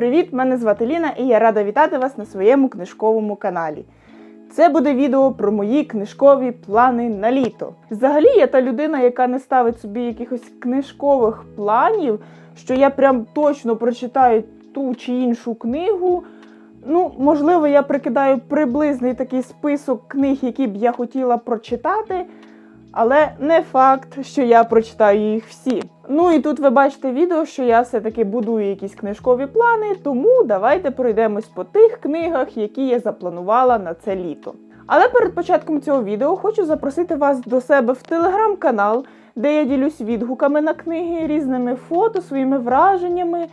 привіт! Мене звати Ліна і я рада вітати вас на своєму книжковому каналі. Це буде відео про мої книжкові плани на літо. Взагалі, я та людина, яка не ставить собі якихось книжкових планів, що я прям точно прочитаю ту чи іншу книгу. Ну, можливо, я прикидаю приблизний такий список книг, які б я хотіла прочитати, але не факт, що я прочитаю їх всі. Ну і тут ви бачите відео, що я все-таки будую якісь книжкові плани, тому давайте пройдемось по тих книгах, які я запланувала на це літо. Але перед початком цього відео хочу запросити вас до себе в телеграм-канал, де я ділюсь відгуками на книги, різними фото, своїми враженнями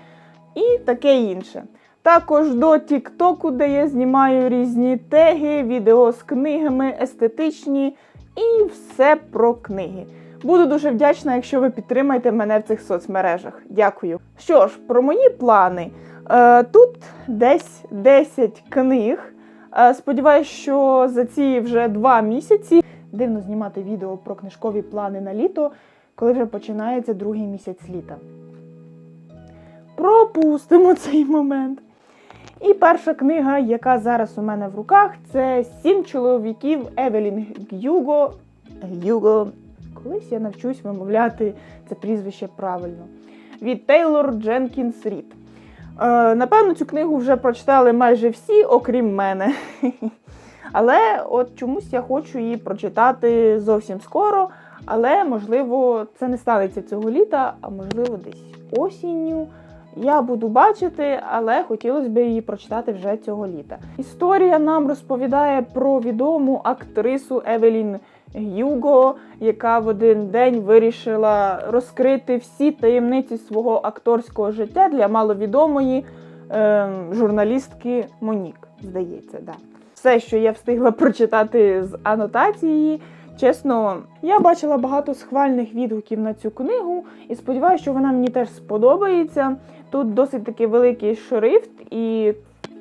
і таке інше. Також до Тіктоку, де я знімаю різні теги, відео з книгами, естетичні і все про книги. Буду дуже вдячна, якщо ви підтримаєте мене в цих соцмережах. Дякую. Що ж, про мої плани. Е, тут десь 10 книг. Е, сподіваюсь, що за ці вже два місяці дивно знімати відео про книжкові плани на літо, коли вже починається другий місяць літа. Пропустимо цей момент. І перша книга, яка зараз у мене в руках, це Сім чоловіків Евелін Гюго. Гюго. Колись я навчусь вимовляти це прізвище правильно. Від Тейлор Дженкінс Рід. Е, напевно, цю книгу вже прочитали майже всі, окрім мене. Але от чомусь я хочу її прочитати зовсім скоро. Але, можливо, це не станеться цього літа, а можливо, десь осінню. Я буду бачити, але хотілося б її прочитати вже цього літа. Історія нам розповідає про відому актрису Евелін Гюго, яка в один день вирішила розкрити всі таємниці свого акторського життя для маловідомої е, журналістки Монік. Здається, да. Все, що я встигла прочитати з анотації. Чесно, я бачила багато схвальних відгуків на цю книгу і сподіваюся, що вона мені теж сподобається. Тут досить такий великий шрифт і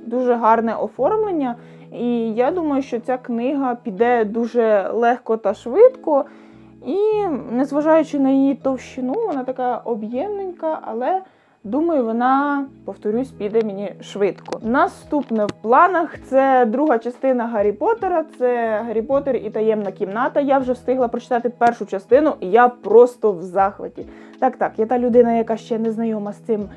дуже гарне оформлення. І я думаю, що ця книга піде дуже легко та швидко. І незважаючи на її товщину, вона така об'ємненька, але думаю, вона, повторюсь, піде мені швидко. Наступне в планах це друга частина Гаррі Поттера. Це Гаррі Поттер і таємна кімната. Я вже встигла прочитати першу частину, і я просто в захваті. Так, так, я та людина, яка ще не знайома з цим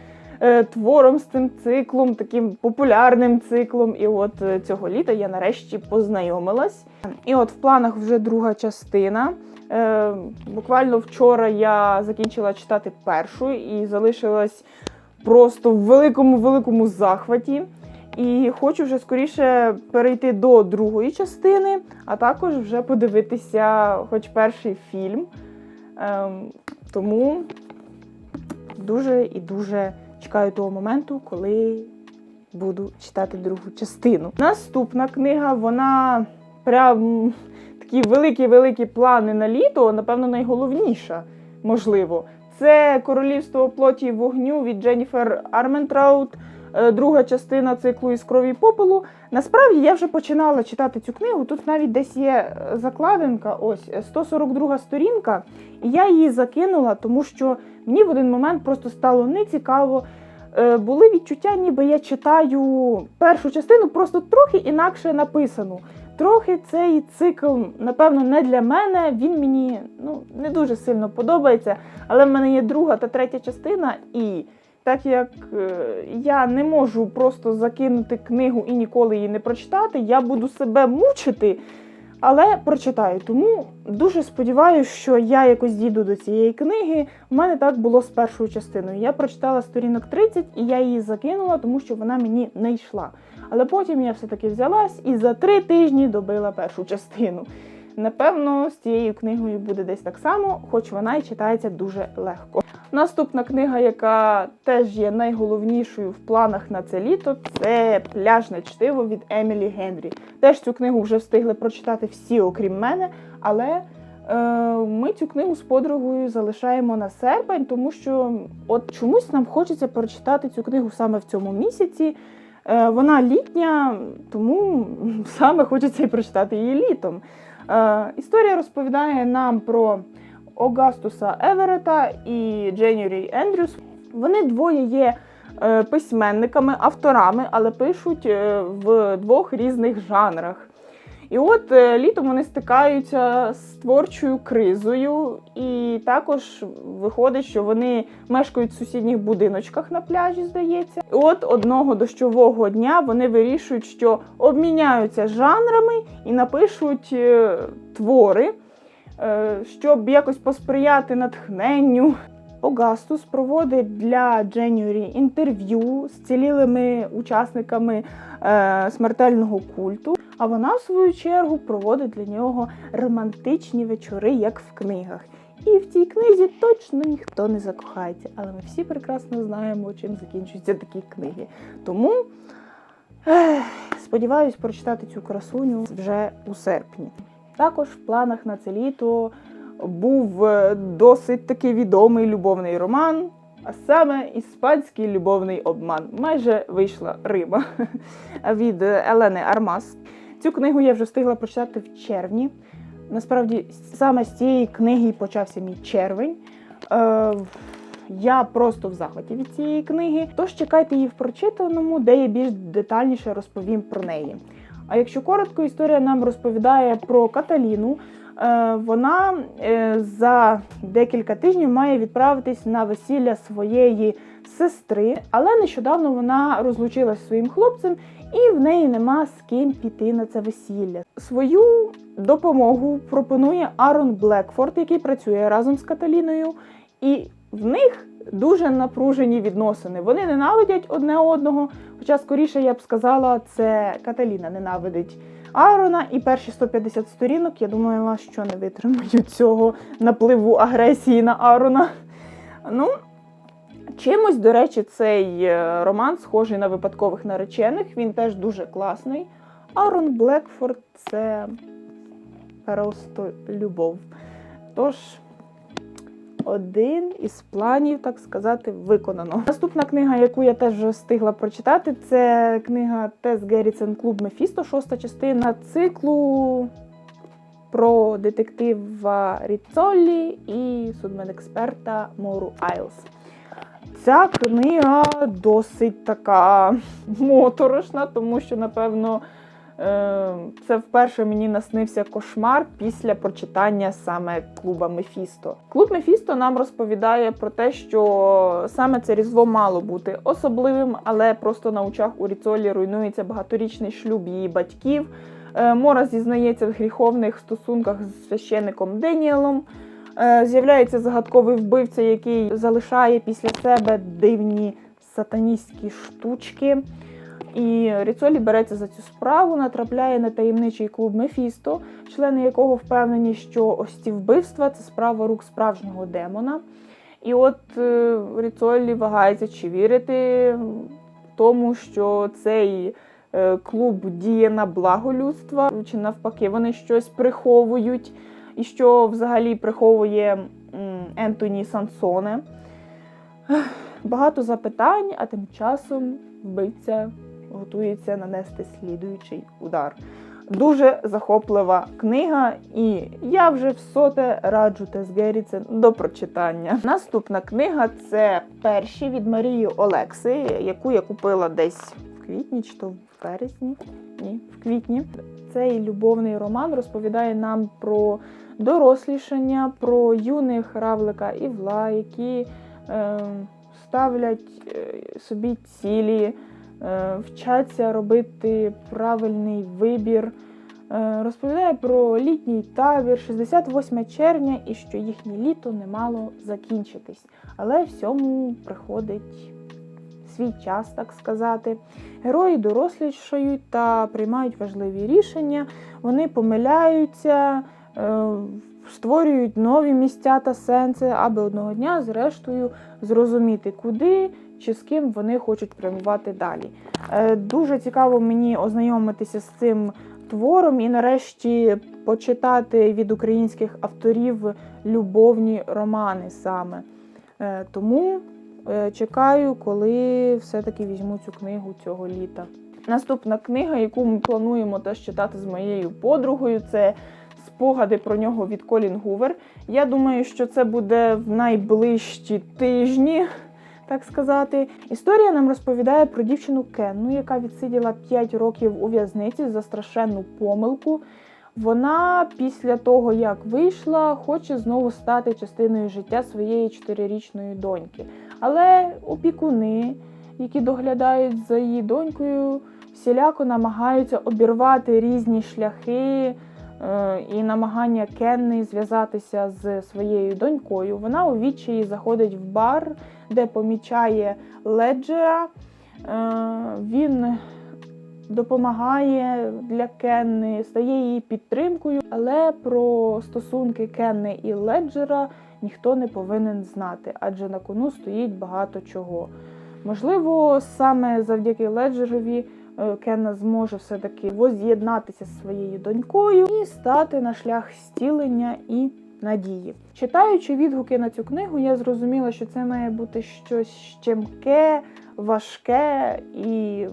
твором, з цим циклом, таким популярним циклом. І от е, цього літа я нарешті познайомилась. І от в планах вже друга частина. Е, буквально вчора я закінчила читати першу і залишилась просто в великому великому захваті. І хочу вже скоріше перейти до другої частини, а також вже подивитися, хоч перший фільм. Ем, тому дуже і дуже чекаю того моменту, коли буду читати другу частину. Наступна книга, вона прям такі великі-великі плани на літо, напевно, найголовніша, можливо. Це Королівство плоті вогню від Дженніфер Арментраут, друга частина циклу із крові попелу. Насправді я вже починала читати цю книгу. Тут навіть десь є е, закладинка, ось е, 142 сторінка, і я її закинула, тому що мені в один момент просто стало нецікаво. Е, Були відчуття, ніби я читаю першу частину, просто трохи інакше написану. Трохи цей цикл, напевно, не для мене. Він мені ну, не дуже сильно подобається, але в мене є друга та третя частина, і так як е, я не можу просто закинути книгу і ніколи її не прочитати, я буду себе мучити, але прочитаю. Тому дуже сподіваюся, що я якось дійду до цієї книги. У мене так було з першою частиною. Я прочитала сторінок 30 і я її закинула, тому що вона мені не йшла. Але потім я все-таки взялась і за три тижні добила першу частину. Напевно, з цією книгою буде десь так само, хоч вона і читається дуже легко. Наступна книга, яка теж є найголовнішою в планах на це літо, це пляжне чтиво від Емілі Генрі. Теж цю книгу вже встигли прочитати всі, окрім мене, але е, ми цю книгу з подругою залишаємо на серпень, тому що от чомусь нам хочеться прочитати цю книгу саме в цьому місяці. Е, Вона літня, тому саме хочеться і прочитати її літом. Е, Історія розповідає нам про Огастуса Еверета і Дженюрі Ендрюс. Вони двоє є е, письменниками, авторами, але пишуть е, в двох різних жанрах. І от е, літом вони стикаються з творчою кризою, і також виходить, що вони мешкають в сусідніх будиночках на пляжі, здається. І от одного дощового дня вони вирішують, що обміняються жанрами і напишуть е, твори, е, щоб якось посприяти натхненню. Огастус проводить для Дженюрі інтерв'ю з цілілими учасниками е, смертельного культу. А вона, в свою чергу, проводить для нього романтичні вечори, як в книгах. І в цій книзі точно ніхто не закохається, але ми всі прекрасно знаємо, чим закінчуються такі книги. Тому ех, сподіваюсь прочитати цю красуню вже у серпні. Також в планах на це літо був е, досить таки відомий любовний роман, а саме іспанський любовний обман. Майже вийшла Рима від Елени Армас. Цю книгу я вже встигла прочитати в червні. Насправді, саме з цієї книги почався мій червень. Е, я просто в захваті від цієї книги. Тож чекайте її в прочитаному, де я більш детальніше розповім про неї. А якщо коротко, історія нам розповідає про Каталіну. Е, Вона е, за декілька тижнів має відправитись на весілля своєї сестри, але нещодавно вона розлучилась зі своїм хлопцем, і в неї нема з ким піти на це весілля. Свою допомогу пропонує Арон Блекфорд, який працює разом з Каталіною, і в них дуже напружені відносини. Вони ненавидять одне одного. Хоча, скоріше, я б сказала, це Каталіна ненавидить Арона, і перші 150 сторінок, я думаю, що не витримають цього напливу агресії на Арона. Ну, чимось, до речі, цей е, роман схожий на випадкових наречених. Він теж дуже класний. Арон Блекфорд це просто любов. Тож, один із планів, так сказати, виконано. Наступна книга, яку я теж вже встигла прочитати, це книга Тес Герріцен Клуб Мефісто, шоста частина циклу про детектива Ріцоллі і судмедексперта Мору Айлс. Ця книга досить така моторошна, тому що, напевно, це вперше мені наснився кошмар після прочитання саме клуба Мефісто. Клуб Мефісто нам розповідає про те, що саме це різдво мало бути особливим, але просто на очах у Ріцолі руйнується багаторічний шлюб її батьків. Е, Мора зізнається в гріховних стосунках з священником Деніелом. Е, З'являється загадковий вбивця, який залишає після себе дивні сатаністські штучки. І Ріцолі береться за цю справу, натрапляє на таємничий клуб Мефісто, члени якого впевнені, що ось ці вбивства це справа рук справжнього демона. І от е, Ріцолі вагається, чи вірити тому, що цей е, клуб діє на благо людства, чи навпаки вони щось приховують, і що взагалі приховує Ентоні Сансоне. Багато запитань, а тим часом вбивця готується нанести слідуючий удар. Дуже захоплива книга, і я вже всоте раджу Тес Герріцен до прочитання. Наступна книга це перші від Марії Олекси, яку я купила десь в квітні чи то в березні. Ні, в квітні. Цей любовний роман розповідає нам про дорослішання, про юних равлика і вла, які е, ставлять собі цілі, вчаться робити правильний вибір. Е, Розповідає про літній табір, 68 червня, і що їхнє літо не мало закінчитись. Але всьому приходить свій час, так сказати. Герої дорослішають та приймають важливі рішення, вони помиляються, е, створюють нові місця та сенси, аби одного дня, зрештою, зрозуміти, куди чи з ким вони хочуть прямувати далі. Е, Дуже цікаво мені ознайомитися з цим твором і нарешті почитати від українських авторів любовні романи саме. Е, Тому е, чекаю, коли все-таки візьму цю книгу цього літа. Наступна книга, яку ми плануємо теж читати з моєю подругою, це спогади про нього від Колін Гувер. Я думаю, що це буде в найближчі тижні. так сказати. Історія нам розповідає про дівчину Кенну, яка відсиділа 5 років у в'язниці за страшенну помилку. Вона після того, як вийшла, хоче знову стати частиною життя своєї чотирирічної доньки. Але опікуни, які доглядають за її донькою, всіляко намагаються обірвати різні шляхи і намагання Кенни зв'язатися з своєю донькою. Вона у відчаї заходить в бар, де помічає Леджера. Е, Він допомагає для Кенни, стає її підтримкою, але про стосунки Кенни і Леджера ніхто не повинен знати, адже на кону стоїть багато чого. Можливо, саме завдяки Леджерові е, Кенна зможе все-таки воз'єднатися зі своєю донькою і стати на шлях зцілення і надії. Читаючи відгуки на цю книгу, я зрозуміла, що це має бути щось щемке, важке і.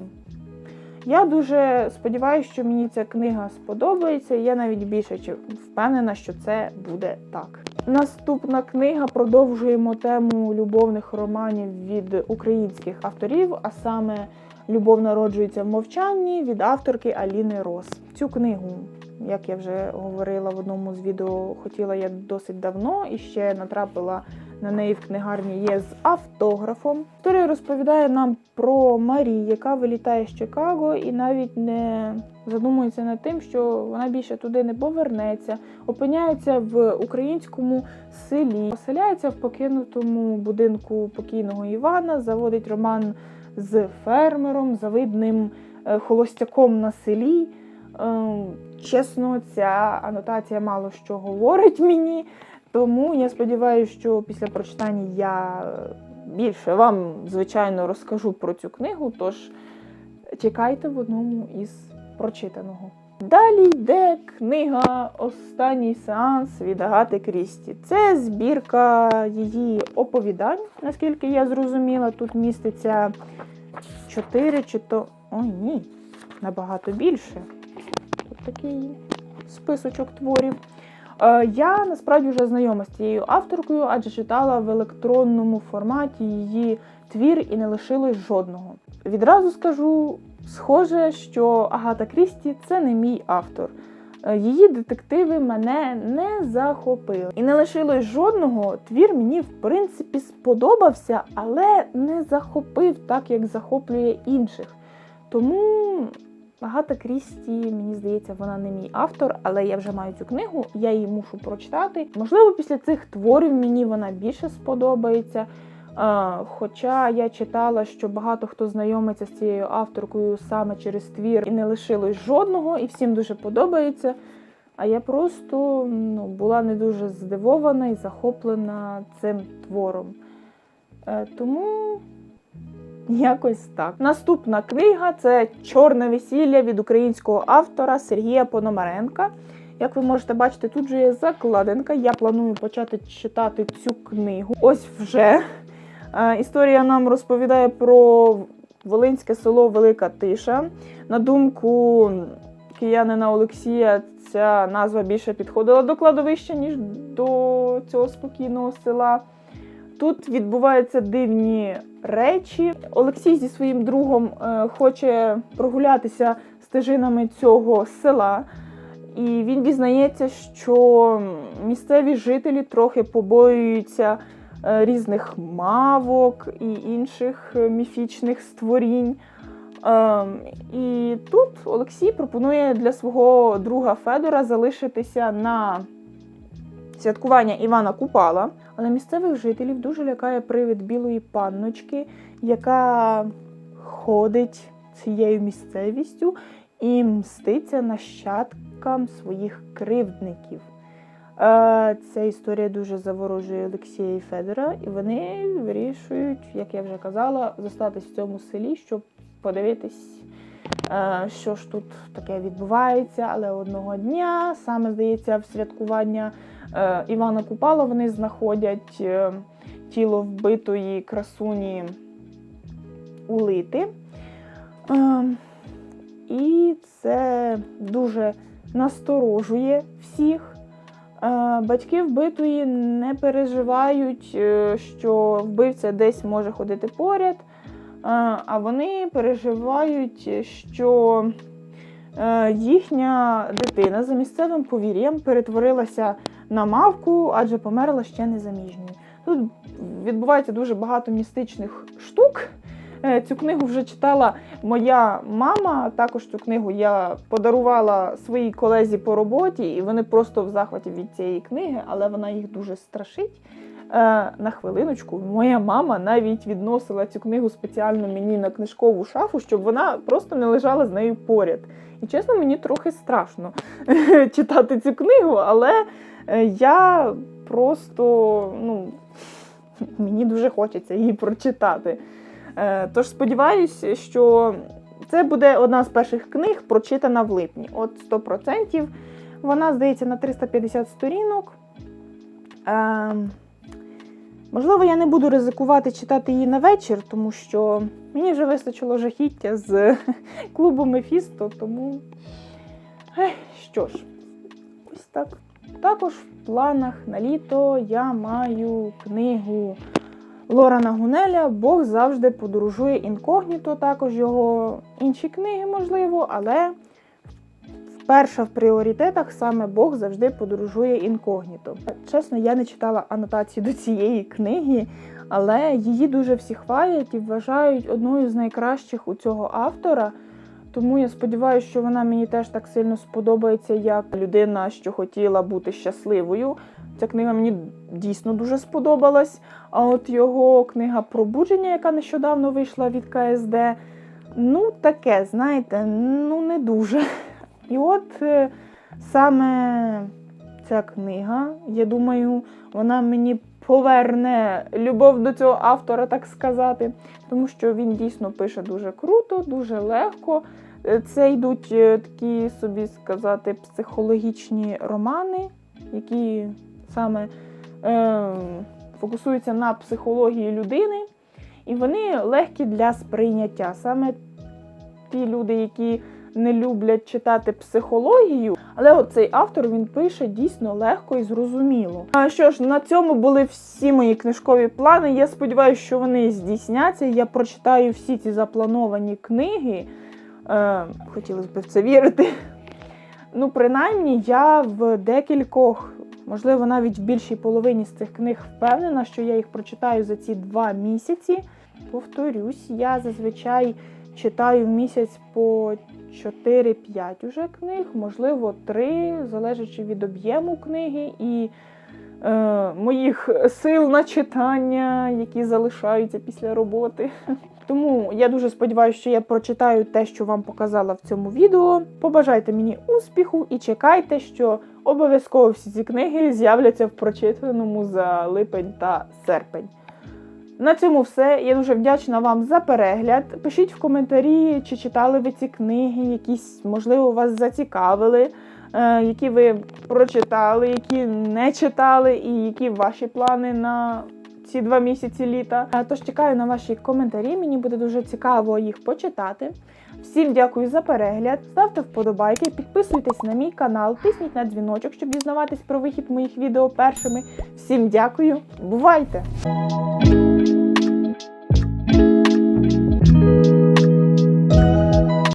Я дуже сподіваюся, що мені ця книга сподобається. Я навіть більше впевнена, що це буде так. Наступна книга продовжуємо тему любовних романів від українських авторів, а саме Любов народжується в мовчанні від авторки Аліни Рос. Цю книгу, як я вже говорила в одному з відео, хотіла я досить давно і ще натрапила на неї в книгарні є з автографом. Історія розповідає нам про Марі, яка вилітає з Чикаго і навіть не задумується над тим, що вона більше туди не повернеться, опиняється в українському селі, оселяється в покинутому будинку покійного Івана, заводить роман з фермером, завидним е, холостяком на селі. Е, Чесно, ця анотація мало що говорить мені. Тому я сподіваюся, що після прочитання я більше вам, звичайно, розкажу про цю книгу. Тож чекайте в одному із прочитаного. Далі йде книга Останній сеанс від Агати Крісті. Це збірка її оповідань, наскільки я зрозуміла. Тут міститься чотири чи то. Ой, ні, набагато більше. Тут такий списочок творів. Е, Я насправді вже знайома з цією авторкою, адже читала в електронному форматі її твір і не лишилось жодного. Відразу скажу, схоже, що Агата Крісті це не мій автор. Е, Її детективи мене не захопили. І не лишилось жодного. Твір мені, в принципі, сподобався, але не захопив так, як захоплює інших. Тому Агата Крісті, мені здається, вона не мій автор, але я вже маю цю книгу, я її мушу прочитати. Можливо, після цих творів мені вона більше сподобається. Хоча я читала, що багато хто знайомиться з цією авторкою саме через твір і не лишилось жодного, і всім дуже подобається. А я просто ну, була не дуже здивована і захоплена цим твором. Е, Тому якось так. Наступна книга це Чорне весілля від українського автора Сергія Пономаренка. Як ви можете бачити, тут же є закладинка. Я планую почати читати цю книгу. Ось вже. Е, Історія нам розповідає про Волинське село Велика Тиша. На думку киянина Олексія, ця назва більше підходила до кладовища, ніж до цього спокійного села. Тут відбуваються дивні речі. Олексій зі своїм другом е, хоче прогулятися стежинами цього села. І він дізнається, що місцеві жителі трохи побоюються е, різних мавок і інших е, міфічних створінь. Ем, І тут Олексій пропонує для свого друга Федора залишитися на святкування Івана Купала. Але місцевих жителів дуже лякає привид білої панночки, яка ходить цією місцевістю і мститься нащадкам своїх кривдників. Е, Ця історія дуже заворожує Олексія і Федора, і вони вирішують, як я вже казала, зостатись в цьому селі, щоб подивитись, е, що ж тут таке відбувається. Але одного дня, саме здається, в святкування Івана Купала вони знаходять е, тіло вбитої красуні улити. Е, І це дуже насторожує всіх. Е, Батьки вбитої не переживають, е, що вбивця десь може ходити поряд, е, а вони переживають, що е, їхня дитина за місцевим повір'ям перетворилася на мавку, адже померла ще незаміжньою. Тут відбувається дуже багато містичних штук. Е, Цю книгу вже читала моя мама. Також цю книгу я подарувала своїй колезі по роботі, і вони просто в захваті від цієї книги, але вона їх дуже страшить. Е, на хвилиночку, моя мама навіть відносила цю книгу спеціально мені на книжкову шафу, щоб вона просто не лежала з нею поряд. І чесно, мені трохи страшно читати цю книгу, але я просто ну, мені дуже хочеться її прочитати. Е, Тож сподіваюся, що це буде одна з перших книг, прочитана в липні. От 100%. Вона, здається, на 350 сторінок. Е, можливо, я не буду ризикувати читати її на вечір, тому що мені вже вистачило жахіття з клубу Мефісто, тому. Ех, що ж, ось так. Також в планах на літо я маю книгу Лорана Гунеля Бог завжди подорожує інкогніто, також його інші книги, можливо, але вперше в пріоритетах саме Бог завжди подорожує інкогніто. Чесно, я не читала анотації до цієї книги, але її дуже всі хвалять і вважають одною з найкращих у цього автора. Тому я сподіваюся, що вона мені теж так сильно сподобається, як людина, що хотіла бути щасливою. Ця книга мені дійсно дуже сподобалась. А от його книга Пробудження, яка нещодавно вийшла від КСД, ну таке, знаєте, ну не дуже. І от е, саме ця книга, я думаю, вона мені поверне любов до цього автора, так сказати, тому що він дійсно пише дуже круто, дуже легко. Е, Це йдуть е, такі собі сказати психологічні романи, які саме е, фокусуються на психології людини, і вони легкі для сприйняття. Саме ті люди, які не люблять читати психологію, але цей автор він пише дійсно легко і зрозуміло. А що ж, на цьому були всі мої книжкові плани. Я сподіваюся, що вони здійсняться. Я прочитаю всі ці заплановані книги. Е, хотілося б в це вірити. Ну, принаймні, я в декількох, можливо, навіть в більшій половині з цих книг впевнена, що я їх прочитаю за ці два місяці. Повторюсь, я зазвичай читаю в місяць по 4-5 уже книг, можливо, 3, залежачи від об'єму книги і е, моїх сил на читання, які залишаються після роботи. Тому я дуже сподіваюся, що я прочитаю те, що вам показала в цьому відео. Побажайте мені успіху і чекайте, що обов'язково всі ці книги з'являться в прочитаному за липень та серпень. На цьому все. Я дуже вдячна вам за перегляд. Пишіть в коментарі, чи читали ви ці книги, якісь, можливо, вас зацікавили, е, які ви прочитали, які не читали, і які ваші плани на ці два місяці літа. Е, Тож чекаю на ваші коментарі. Мені буде дуже цікаво їх почитати. Всім дякую за перегляд. Ставте вподобайки, підписуйтесь на мій канал, тисніть на дзвіночок, щоб дізнаватись про вихід моїх відео першими. Всім дякую, бувайте!